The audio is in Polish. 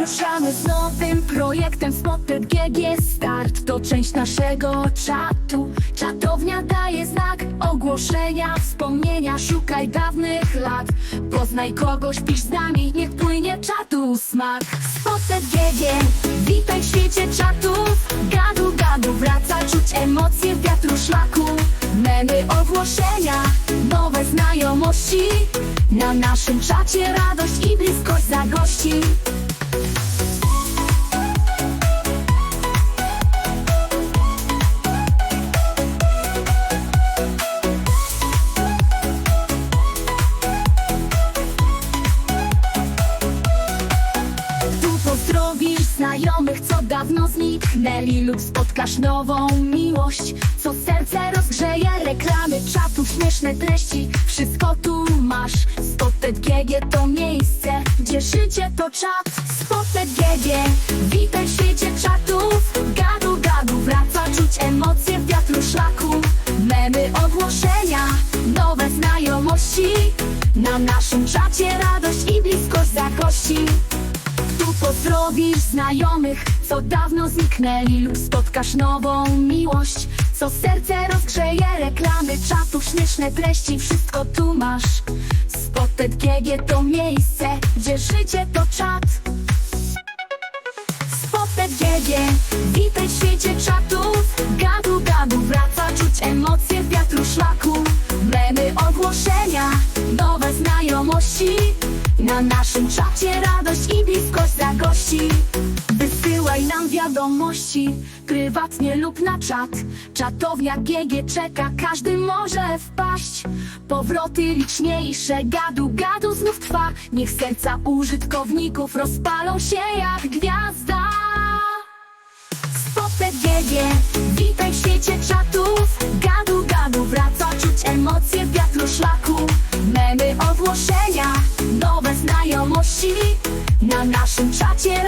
Ruszamy z nowym projektem Spotted GG Start. To część naszego czatu. Czatownia daje znak ogłoszenia Wspomnienia. Szukaj dawnych lat. Poznaj kogoś, pisz z nami. Niech płynie czatu smak. Spotted GG Witaj w świecie czatów. Gadu gadu wraca czuć emocje wiatru szlaku. Memy ogłoszenia Nowe znajomości. Na naszym czacie radość i bliskość zagości. Tu pozdrowisz znajomych, co dawno zniknęli. Lub spotkasz nową miłość, co serce rozgrzeje. Reklamy czatów, śmieszne treści, wszystko tu masz. Spotted GG to miejsce, gdzie życie to czat. Spotted GG, witaj w świecie czatów. Gadu gadu, wraca czuć emocje w wiatru szlaku. Memy, ogłoszenia, nowe znajomości. Na naszym czacie radość i bliskość zagości tu pozdrowisz znajomych, co dawno zniknęli Lub spotkasz nową miłość, co serce rozgrzeje Reklamy czatów, śmieszne treści, wszystko tu masz. Spotted GG to miejsce, gdzie życie to czat. Spotted GG, witaj w świecie czatów. Gadu gadu, wraca czuć emocje wiatru szlaku. Memy, ogłoszenia, nowe znajomości na naszym czacie radość i bliskość dla gości Wysyłaj nam wiadomości, prywatnie lub na czat. Czatownia GG czeka, każdy może wpaść. Powroty liczniejsze, gadu gadu znów trwa. Niech serca użytkowników rozpalą się jak gwiazda. Spotek GG, witaj w świecie czatów. Gadu gadu wraca, czuć emocje wiatru szlaku. Memy o na naszym czacie